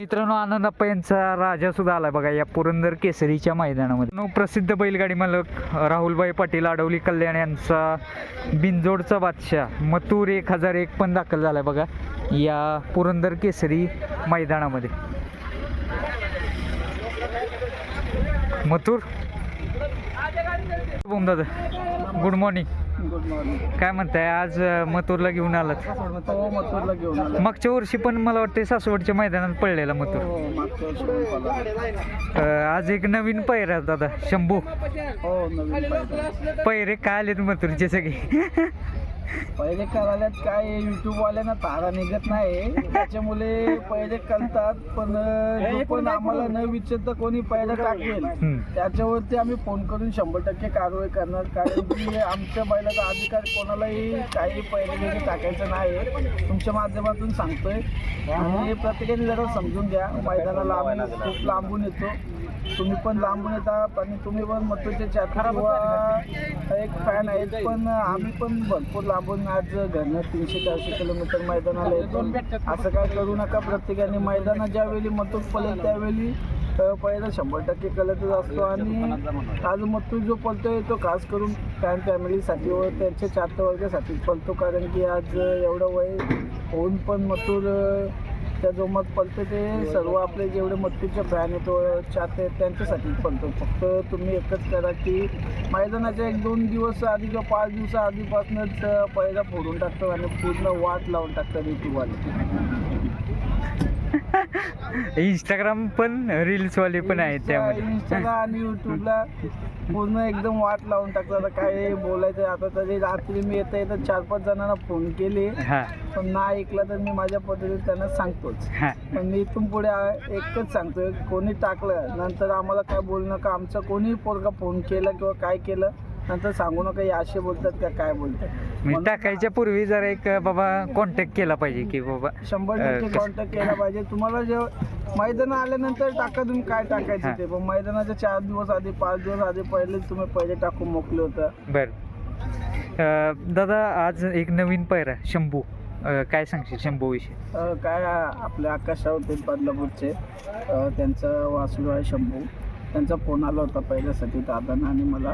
मित्रांनो आनंदप्पा यांचा राजा सुद्धा आलाय बघा या पुरंदर केसरीच्या मैदानामध्ये. प्रसिद्ध बैलगाडी मालक राहुलभाई पाटील आडवली कल्याण यांचा बिंजोडचा बादशाह मतूर एक हजार एक पण दाखल झालाय बघा या पुरंदर केसरी मैदानामध्ये. मतूर बोम दादा गुड मॉर्निंग. गुड मॉर्निंग काय म्हणताय आज अं, मथुरला घेऊन आलात? हो मथुरला घेऊन आलो. मागच्या वर्षी पण मला वाटतं सासवडच्या मैदानात पडलेला मथुर. हो मागच्या वर्षी पण पाहिला. अं, आज एक नवीन पैर आहे दादा शंभू. हो नवीन पैरे काय आलेत मथुरचे सगळे? पहिले करायला काय युट्यूब वाल्यांना तारा निघत नाही. त्याच्यामुळे पहिले करतात पण जो पण आम्हाला न विचारता कोणी पहिले टाकेल. त्याच्यावरती आम्ही फोन करून शंभर टक्के कारवाई करणार कारण की आमच्या बैलाचा अधिकार कोणालाही काही पहिले टाकायचं नाही. तुमच्या माध्यमातून सांगतोय. आणि प्रत्येकाने जरा समजून घ्या. मैदानाला आम्ही खूप लांबून येतो. तुम्ही पण लांबून येता आणि तुम्ही पण चाकर किंवा एक फॅन आहेत पण आम्ही पण भरपूर आपण आज घरनं तीनशे चारशे किलोमीटर मैदानाला येतो. असं काय करू नका प्रत्येकाने मैदानात ज्यावेळी मतूक पळेल त्यावेळी पहिला शंभर टक्के कलतच असतो. आणि आज मथुर जो पलतोय तो खास करून फॅन फॅमिलीसाठी व त्यांच्या चार वर्गासाठी पलतो कारण की आज एवढं वय होऊन पण मतूर त्या जोमात पळतो ते सर्व आपले जेवढे मथुरचे फॅन आहेत चाहते आहेत त्यांच्यासाठी पडतो फक्त तुम्ही एकच करा की मैदानाच्या एक दोन दिवस आधी किंवा पाच दिवसा आधीपासूनच पहिला फोडून टाकतो आणि पूर्ण वाट लावून टाकतात यूट्यूबवाले. इंस्टाग्राम पण रील्स वाले पण आहेत त्यामध्ये. इंस्टाला आणि युट्यूबला पूर्ण एकदम वाट लावून टाकतात. आता काय बोलायचं आता तरी रात्री मी येता येतं चार पाच जणांना फोन केले. हा. पण ना ऐकला तर मी माझ्या पद्धतीने त्यांना सांगतोच. हा. पण मी इथून पुढे आ- एकच सांगतोय कोणी टाकलं नंतर आम्हाला काय बोलू नका. आमचा कोणी पोरगा फोन केला किंवा काय केलं नंतर सांगू नका हे असे बोलतात का काय बोलतात? म्हणजे म्हणून टाकायच्या पूर्वी जरा एक बाबा कॉन्टॅक्ट केला पाहिजे की बाबा शंभर अं, टक्के कस- कॉन्टॅक्ट केला पाहिजे. तुम्हाला जे मैदान आल्यानंतर टाका तुम्ही काय टाकायचं. ते पण मैदानाच्या चार दिवस आधी पाच दिवस आधी पहिले तुम्ही पहिले टाकून मोकले होतं. बर. अं, दादा आज एक नवीन पैरा शंभू. अं, काय सांगशील शंभू विषयी अ, काय आ- आपले आकाश आहेत बदलापूरचे अ, त्यांचं वासरू आहे शंभू. त्यांचा फोन आला होता पहिल्यासाठी दादांना आणि मला.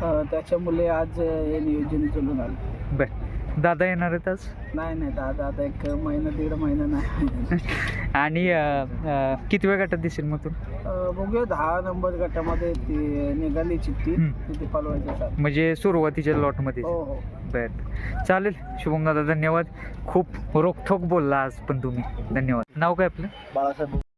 त्याच्यामुळे आज हे नियोजन चलून आलं. बर. दादा येणार आहेत आज? नाही नाही दादा आता एक महिना दीड महिना नाही. आणि किती वेळ गटात दिसेल मग तू? अ, बघूया दहा नंबर गटामध्ये ती निघाली चिठ्ठी हम्म. तिथे पालवायची म्हणजे सुरुवातीच्या लॉटमध्ये. हो हो. बर. चालेल शुभम दादा धन्यवाद. खूप रोखोक बोलला आज पण तुम्ही. धन्यवाद. नाव काय आपलं? बाळासाहेब